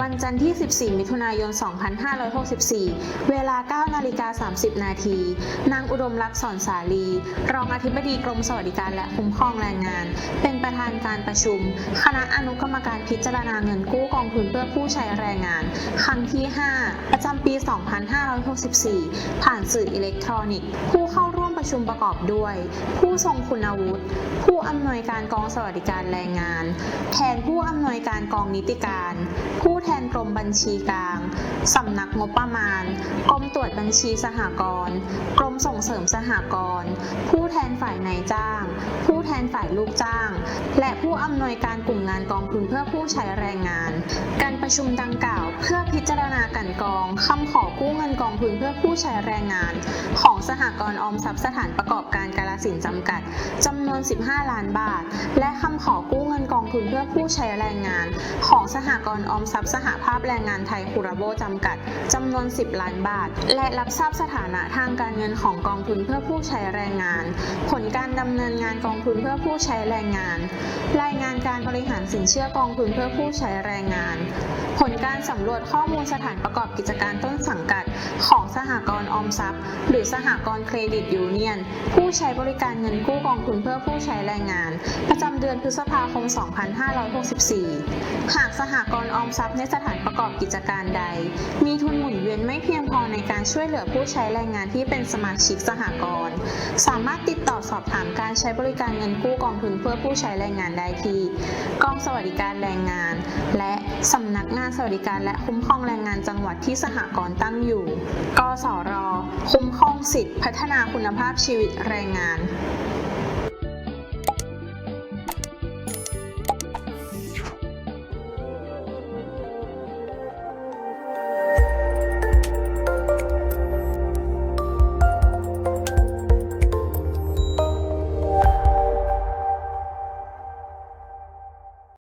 วันจันทร์ที่ 14 มิถุนายน 2564 เวลา 9 นาฬิกา 30 นาที นางอุดมรักษ์สอนสาลี รองอธิบดีกรมสวัสดิการและคุ้มครองแรงงาน เป็นประธานการประชุม คณะอนุกรรมการพิจารณาเงินกู้กองทุนเพื่อผู้ใช้แรงงาน ครั้งที่ 5 ประจำปี 2564 ผ่านสื่ออิเล็กทรอนิกส์ ผู้เข้าร่วม ประชุมประกอบด้วย ผู้ทรงคุณวุฒิ ผู้อำนวยการกองสวัสดิการแรงงาน แทนผู้อำนวยการกองนิติการ ผู้แทนกรมบัญชีกลางสำนักงบประมาณ กรมตรวจบัญชีสหกรณ์ กรมส่งเสริมสหกรณ์ ผู้แทนฝ่ายนายจ้าง ผู้แทนฝ่ายลูกจ้าง และผู้อำนวยการกลุ่มงานกองทุนเพื่อผู้ใช้แรงงาน การประชุมดังกล่าว เพื่อพิจารณากันกองคำขอกู้เงินกองทุนเพื่อผู้ใช้แรงงาน ของสหกรณ์ออมทรัพย์สถานประกอบการกาลสินจำกัดจำนวน 15 ล้านบาท และคำขอกู้เงินกองทุนเพื่อผู้ใช้แรงงาน ของสหกรณ์ออมทรัพย์สหภาพแรงงานไทยคูราโบจำกัดจำนวน 10 ล้านบาท และรับทราบสถานะทางการเงินของกองทุนเพื่อผู้ใช้แรงงาน ผลการดำเนินงานกองทุนเพื่อผู้ใช้แรงงาน รายงานการบริหารสินเชื่อกองทุนเพื่อผู้ใช้แรงงาน ผลการสำรวจรวจข้อมูลสถานประกอบกิจการต้นสังกัด ของสหกรณ์ออมทรัพย์ หรือสหกรณ์เครดิตยูเนียน ผู้ใช้บริการเงินกู้กองทุนเพื่อผู้ใช้แรงงาน ประจำเดือนพฤษภาคม 2564 หากสหกรณ์ออมทรัพย์ในสถานประกอบกิจการใด มีทุนหมุนเวียนไม่เพียง ในการช่วยเหลือผู้ใช้แรงงานที่เป็นสมาชิกสหกรณ์ สามารถติดต่อสอบถามการใช้บริการเงินกู้กองทุนเพื่อผู้ใช้แรงงานได้ที่กองสวัสดิการแรงงาน และสำนักงานสวัสดิการและคุ้มครองแรงงานจังหวัดที่สหกรณ์ตั้งอยู่ กสร คุ้มครองสิทธิพัฒนาคุณภาพชีวิตแรงงาน